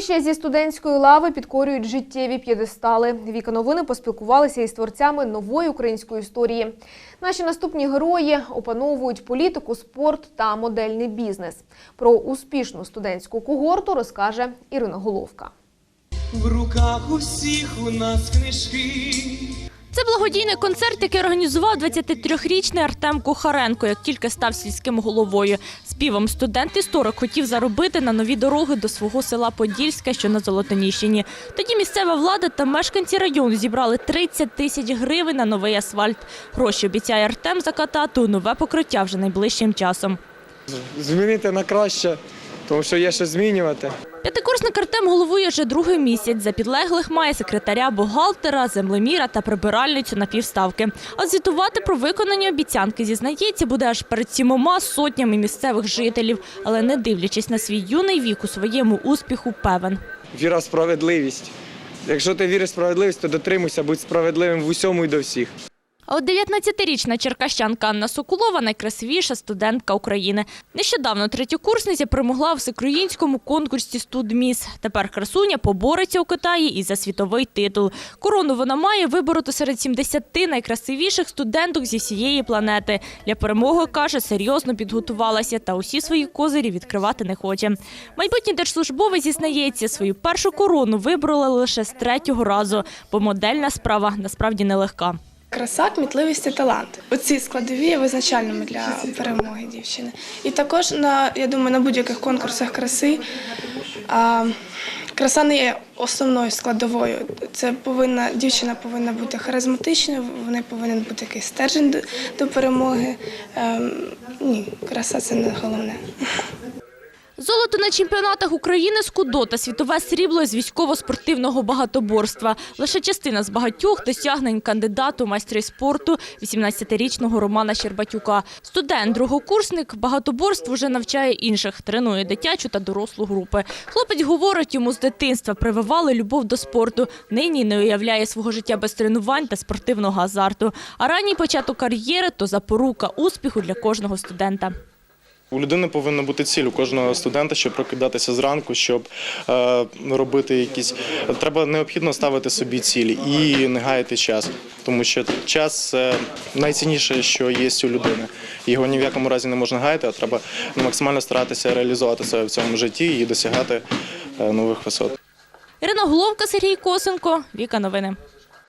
Селище зі студентської лави підкорюють життєві п'єдестали. Віка новини поспілкувалися із творцями нової української історії. Наші наступні герої опановують політику, спорт та модельний бізнес. Про успішну студентську когорту розкаже Ірина Головка. В руках усіх у нас книжки. Це благодійний концерт, який організував 23-річний Артем Кухаренко, як тільки став сільським головою. Співом студент-історик хотів заробити на нові дороги до свого села Подільське, що на Золотоніщині. Тоді місцева влада та мешканці району зібрали 30 тисяч гривень на новий асфальт. Гроші обіцяє Артем закатати у нове покриття вже найближчим часом. змінити на краще, тому що є що змінювати. П'ятикурсник Артем головує вже другий місяць. За підлеглих має секретаря, бухгалтера, землеміра та прибиральницю на півставки. А звітувати про виконані обіцянки, зізнається, буде аж перед сімома сотнями місцевих жителів. Але не дивлячись на свій юний вік, у своєму успіху певен. Віра в справедливість. Якщо ти віриш в справедливість, то дотримуйся, будь справедливим в усьому і до всіх. А от 19-річна черкащанка Анна Соколова – найкрасивіша студентка України. Нещодавно третьокурсниця перемогла в всеукраїнському конкурсі «Студміс». Тепер красуня побореться у Китаї і за світовий титул. Корону вона має вибороти серед 70 найкрасивіших студенток зі всієї планети. Для перемоги, каже, серйозно підготувалася та усі свої козирі відкривати не хоче. Майбутній держслужбовець зізнається, свою першу корону виборола лише з третього разу, бо модельна справа насправді нелегка. Краса, кмітливість і талант. Оці складові є визначальними для перемоги дівчини. І також на я думаю, на будь-яких конкурсах краси а, краса не є основною складовою. Це повинна дівчина повинна бути харизматичною, в неї повинен бути якийсь стержень до, до перемоги. Ем, ні, краса це не головне. Золото на чемпіонатах України з кудо та світове срібло з військово-спортивного багатоборства. Лише частина з багатьох досягнень кандидату майстри спорту 18-річного Романа Щербатюка. Студент, другокурсник багатоборств вже навчає інших, тренує дитячу та дорослу групи. Хлопець говорить, йому з дитинства прививали любов до спорту. Нині не уявляє свого життя без тренувань та спортивного азарту. А ранній початок кар'єри то запорука успіху для кожного студента. У людини повинна бути ціль у кожного студента, щоб прокидатися зранку, щоб е, робити якісь. Треба необхідно ставити собі цілі і не гаяти час, тому що час це найцінніше, що є у людини. Його ні в якому разі не можна гаяти, а треба максимально старатися реалізувати себе в цьому житті і досягати е, нових висот. Ірина Головка, Сергій Косенко, Віка Новини.